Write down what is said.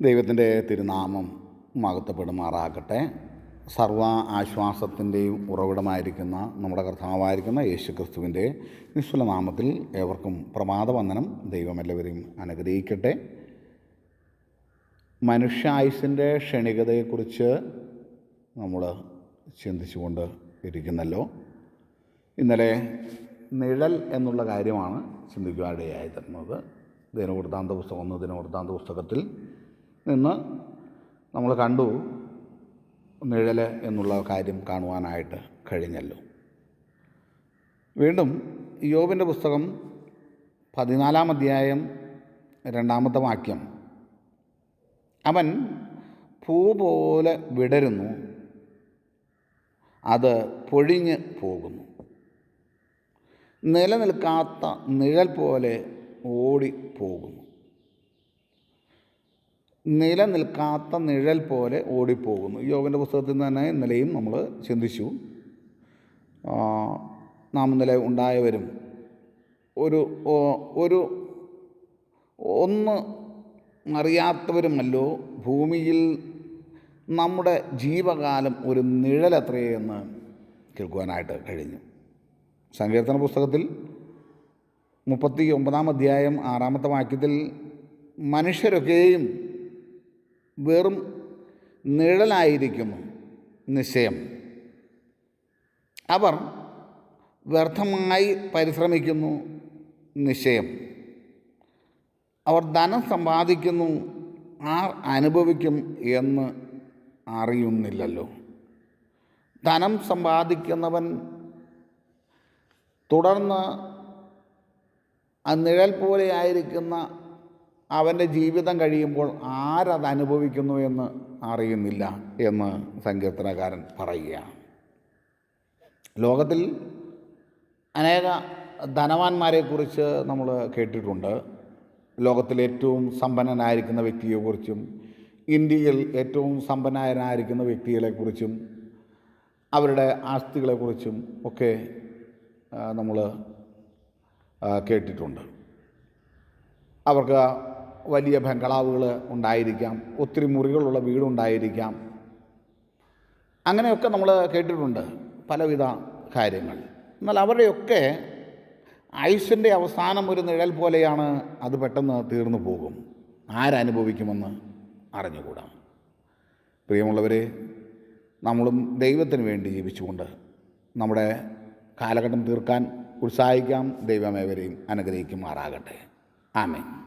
ദൈവത്തിന്റെ തിരുനാമം മഹത്വപ്പെടുമാറാകട്ടെ. സർവ ആശ്വാസത്തിന്റെയും ഉറവിടമായിരിക്കുന്ന നമ്മുടെ കർത്താവായിരിക്കുന്ന യേശു ക്രിസ്തുവിന്റെ നിസ്തുല നാമത്തിൽ ഏവർക്കും പ്രമാദവന്ദനം. ദൈവം എല്ലാവരെയും അനുഗ്രഹിക്കട്ടെ. മനുഷ്യായുസിന്റെ ക്ഷണികതയെക്കുറിച്ച് നമ്മൾ ചിന്തിച്ചുകൊണ്ട് ഇരിക്കുന്നല്ലോ. ഇന്നലെ നിഴൽ എന്നുള്ള കാര്യമാണ് ചിന്തിക്കുവാനിടയായി തരുന്നത് ദിനവൃത്താന്ത പുസ്തകം ഒന്ന് ദിനവൃത്താന്ത പുസ്തകത്തിൽ നിന്ന് നമ്മൾ കണ്ടു നിഴൽ എന്നുള്ള കാര്യം കാണുവാനായിട്ട് കഴിഞ്ഞല്ലോ. വീണ്ടും യോബിന്റെ പുസ്തകം പതിനാലാം അധ്യായം രണ്ടാമത്തെ വാക്യം. അവൻ പൂ പോലെ വിടരുന്നു. അത് പൊഴിഞ്ഞ് പോകുന്നു. നിലനിൽക്കാത്ത നിഴൽ പോലെ ഓടിപ്പോകുന്നു. നിലനിൽക്കാത്ത നിഴൽ പോലെ ഓടിപ്പോകുന്നു. യോഗന്റെ പുസ്തകത്തിൽ തന്നെ ഇന്നലെയും നമ്മൾ ചിന്തിച്ചു. നാം ഇന്നലെ ഉണ്ടായവരും ഒരു ഒരു ഒന്ന് അറിയാത്തവരുമല്ലോ. ഭൂമിയിൽ നമ്മുടെ ജീവകാലം ഒരു നിഴൽ എന്ന് കേൾക്കുവാനായിട്ട് കഴിഞ്ഞു. സങ്കീർത്തന പുസ്തകത്തിൽ മുപ്പത്തി ഒമ്പതാം അധ്യായം ആറാമത്തെ വാക്യത്തിൽ മനുഷ്യരൊക്കെയും വെറും നിഴലായിരിക്കും നിശ്ചയം. അവർ വ്യർത്ഥമായി പരിശ്രമിക്കുന്നു നിശ്ചയം. അവർ ധനം സമ്പാദിക്കുന്നു ആർ അനുഭവിക്കും എന്ന് അറിയുന്നില്ലല്ലോ. ധനം സമ്പാദിക്കുന്നവൻ തുടർന്ന് ആ നിഴൽ പോലെ ആയിരിക്കുന്ന അവന്റെ ജീവിതം കഴിയുമ്പോൾ ആരത് അനുഭവിക്കുന്നു എന്ന് അറിയുന്നില്ല എന്ന് സങ്കീർത്തനകാരൻ പറയുകയാണ്. ലോകത്തിൽ അനേക ധനവാന്മാരെക്കുറിച്ച് നമ്മൾ കേട്ടിട്ടുണ്ട്. ലോകത്തിൽ ഏറ്റവും സമ്പന്നനായിരിക്കുന്ന വ്യക്തിയെക്കുറിച്ചും ഇന്ത്യയിൽ ഏറ്റവും സമ്പന്നനായിരിക്കുന്ന വ്യക്തികളെക്കുറിച്ചും അവരുടെ ആസ്തികളെക്കുറിച്ചും ഒക്കെ നമ്മൾ കേട്ടിട്ടുണ്ട്. അവർക്ക് വലിയ ബംഗ്ലാവുകൾ ഉണ്ടായിരിക്കാം. ഒത്തിരി മുറികളുള്ള വീടുണ്ടായിരിക്കാം. അങ്ങനെയൊക്കെ നമ്മൾ കേട്ടിട്ടുണ്ട് പലവിധ കാര്യങ്ങൾ. എന്നാൽ അവരുടെയൊക്കെ ആയുഷിന്റെ അവസാനം ഒരു നിഴൽ പോലെയാണ് അത് പെട്ടെന്ന് തീർന്നു പോകും. ആരനുഭവിക്കുമെന്ന് അറിഞ്ഞുകൂടാ. പ്രിയമുള്ളവരെ നമ്മളും ദൈവത്തിന് വേണ്ടി ജീവിച്ചുകൊണ്ട് നമ്മുടെ കാലഘട്ടം തീർക്കാൻ ഉത്സാഹിക്കാം. ദൈവമേവരെയും അനുഗ്രഹിക്കുമാറാകട്ടെ. ആമേൻ.